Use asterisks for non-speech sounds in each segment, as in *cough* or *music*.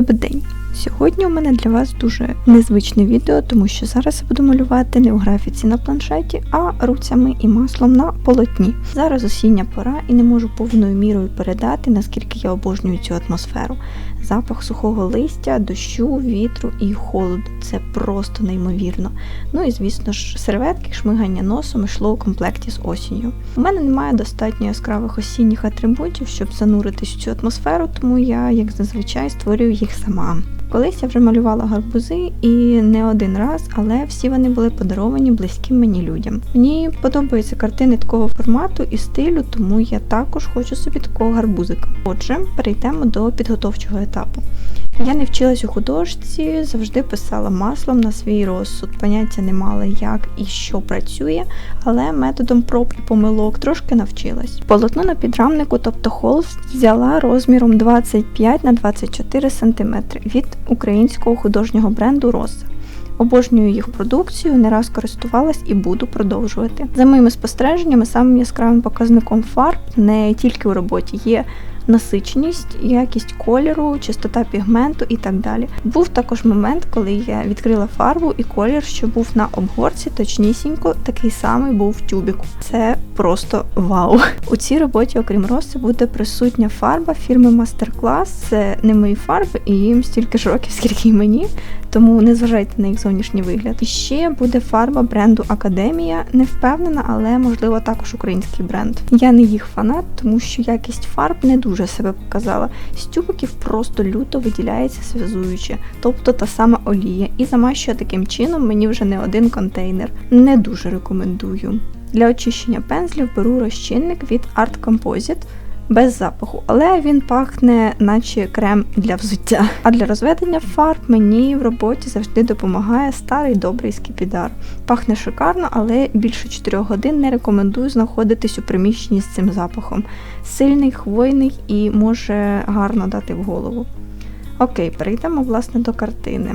Добрий день! Сьогодні у мене для вас дуже незвичне відео, тому що зараз я буду малювати не у графіці на планшеті, а руцями і маслом на полотні. Зараз осіння пора і не можу повною мірою передати, наскільки я обожнюю цю атмосферу. Запах сухого листя, дощу, вітру і холоду це просто неймовірно. Ну і звісно ж, серветки, шмигання носом йшло у комплекті з осінню. У мене немає достатньо яскравих осінніх атрибутів, щоб зануритись у цю атмосферу, тому я, як зазвичай, створюю їх сама. Колись я вже малювала гарбузи і не один раз, але всі вони були подаровані близьким мені людям. Мені подобаються картини такого формату і стилю, тому я також хочу собі такого гарбузика. Отже, перейдемо до підготовчого етапу. Я не вчилась у художці, завжди писала маслом на свій розсуд. Поняття не мала, як і що працює, але методом проб і помилок трошки навчилась. Полотно на підрамнику, тобто холст, взяла розміром 25 на 24 см від українського художнього бренду Роса. Обожнюю їх продукцію, не раз користувалась і буду продовжувати. За моїми спостереженнями, самим яскравим показником фарб не тільки у роботі є насиченість, якість кольору, чистота пігменту і так далі. Був також момент, коли я відкрила фарбу і колір, що був на обгорці, точнісінько такий самий був в тюбіку. Це просто вау! У цій роботі, окрім роси, буде присутня фарба фірми Masterclass. Це не мої фарби, і їм стільки ж років, скільки й мені, тому не зважайте на їх зовнішній вигляд. І ще буде фарба бренду Академія. Не впевнена, але можливо також український бренд. Я не їх фанат, тому що якість фарб не дуже себе показала. З тюбиків просто люто виділяється зв'язуюче, тобто та сама олія. І замащує таким чином мені вже не один контейнер. Не дуже рекомендую. Для очищення пензлів беру розчинник від Art Composite без запаху, але він пахне, наче крем для взуття. А для розведення фарб мені в роботі завжди допомагає старий добрий скіпідар. Пахне шикарно, але більше 4 годин не рекомендую знаходитись у приміщенні з цим запахом. Сильний, хвойний і може гарно дати в голову. Окей, перейдемо власне до картини.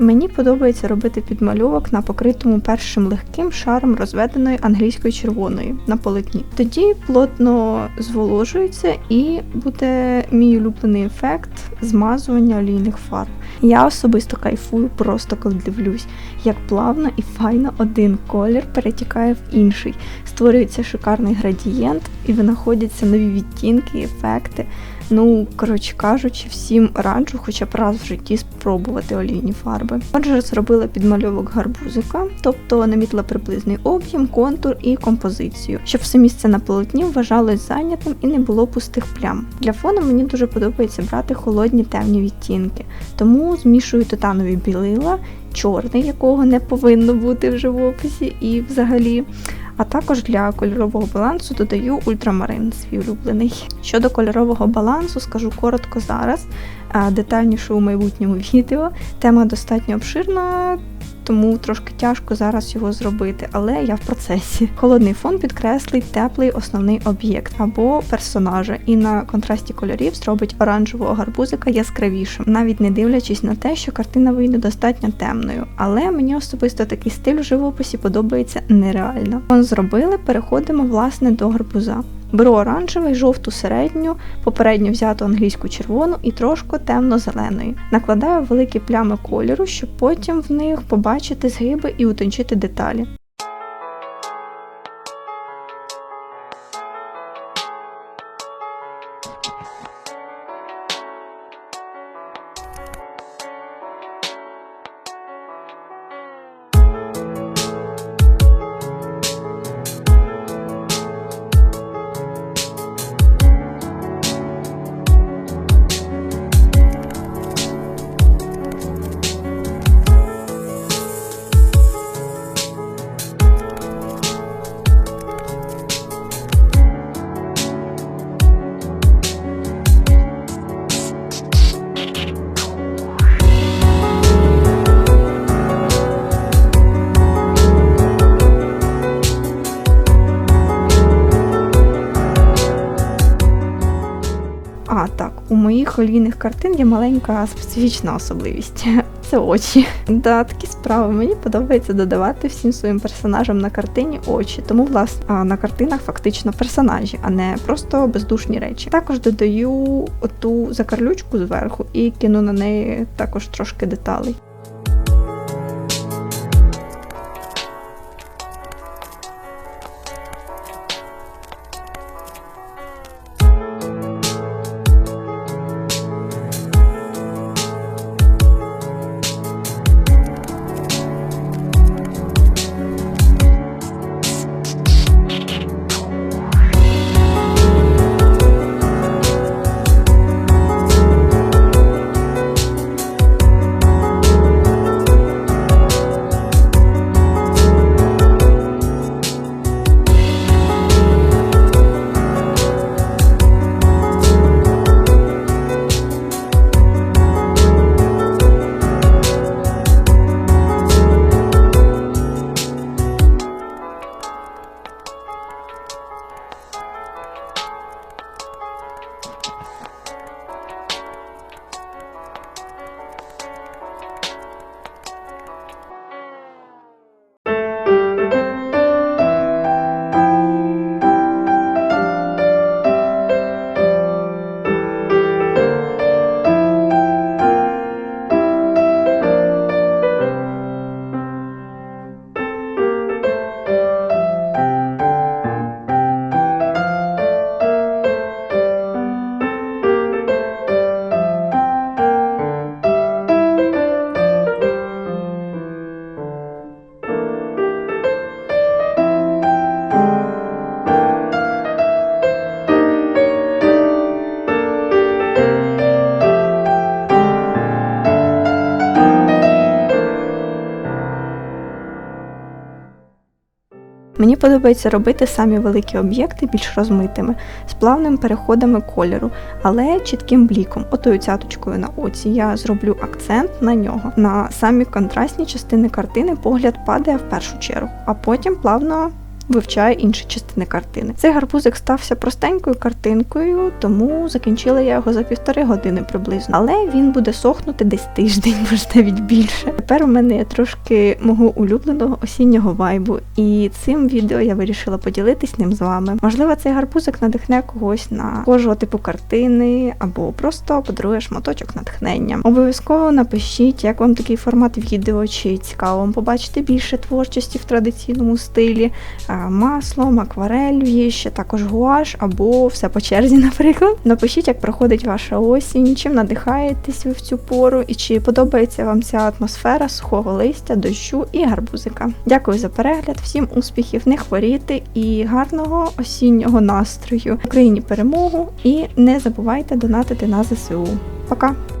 Мені подобається робити підмальовок на покритому першим легким шаром розведеної англійської червоної на полотні. Тоді плотно зволожується і буде мій улюблений ефект змазування олійних фарб. Я особисто кайфую просто коли дивлюсь, як плавно і файно один колір перетікає в інший. Створюється шикарний градієнт і винаходяться нові відтінки, ефекти. Ну, коротше кажучи, всім раджу хоча б раз в житті спробувати олійні фарби. Отже, зробила підмальовок гарбузика, тобто намітила приблизний об'єм, контур і композицію, щоб все місце на полотні вважалось зайнятим і не було пустих плям. Для фону мені дуже подобається брати холодні темні відтінки, тому змішую титанові білила, чорний, якого не повинно бути в живописі, і взагалі. А також для кольорового балансу додаю ультрамарин, свій улюблений. Щодо кольорового балансу, скажу коротко зараз, детальніше у майбутньому *laughs* відео. Тема достатньо обширна, тому трошки тяжко зараз його зробити, але я в процесі. Холодний фон підкреслить теплий основний об'єкт або персонажа, і на контрасті кольорів зробить оранжевого гарбузика яскравішим, навіть не дивлячись на те, що картина вийде достатньо темною. Але мені особисто такий стиль у живописі подобається нереально. Фон зробили, переходимо власне до гарбуза. Беру оранжевий, жовту середню, попередньо взяту англійську червону і трошки темно-зеленої. Накладаю великі плями кольору, щоб потім в них побачити згиби і утончити деталі. А, так, у моїх олійних картин є маленька специфічна особливість. *laughs* це очі. Да, такі справи. Мені подобається додавати всім своїм персонажам на картині очі. Тому, власне, на картинах фактично персонажі, а не просто бездушні речі. Також додаю оту закарлючку зверху і кину на неї також трошки деталей. Подобається робити самі великі об'єкти більш розмитими, з плавними переходами кольору, але чітким бліком. Отою цяточкою на оці я зроблю акцент на нього. На самі контрастні частини картини погляд падає в першу чергу, а потім плавно вивчає інші частини картини. Цей гарбузик стався простенькою картинкою, тому закінчила я його за півтори години приблизно. Але він буде сохнути десь тиждень, *laughs* може навіть більше. Тепер у мене є трошки мого улюбленого осіннього вайбу, і цим відео я вирішила поділитись ним з вами. Можливо, цей гарбузик надихне когось на кожного типу картини, або просто подарує шматочок натхнення. Обов'язково напишіть, як вам такий формат відео, чи цікаво вам побачити більше творчості в традиційному стилі маслом, акварелью, ще також гуаш або все по черзі, *laughs* наприклад. Напишіть, як проходить ваша осінь, чим надихаєтесь ви в цю пору, і чи подобається вам ця атмосфера сухого листя, дощу і гарбузика. Дякую за перегляд, всім успіхів, не хворіти і гарного осіннього настрою. Україні перемогу і не забувайте донатити на ЗСУ. Пока!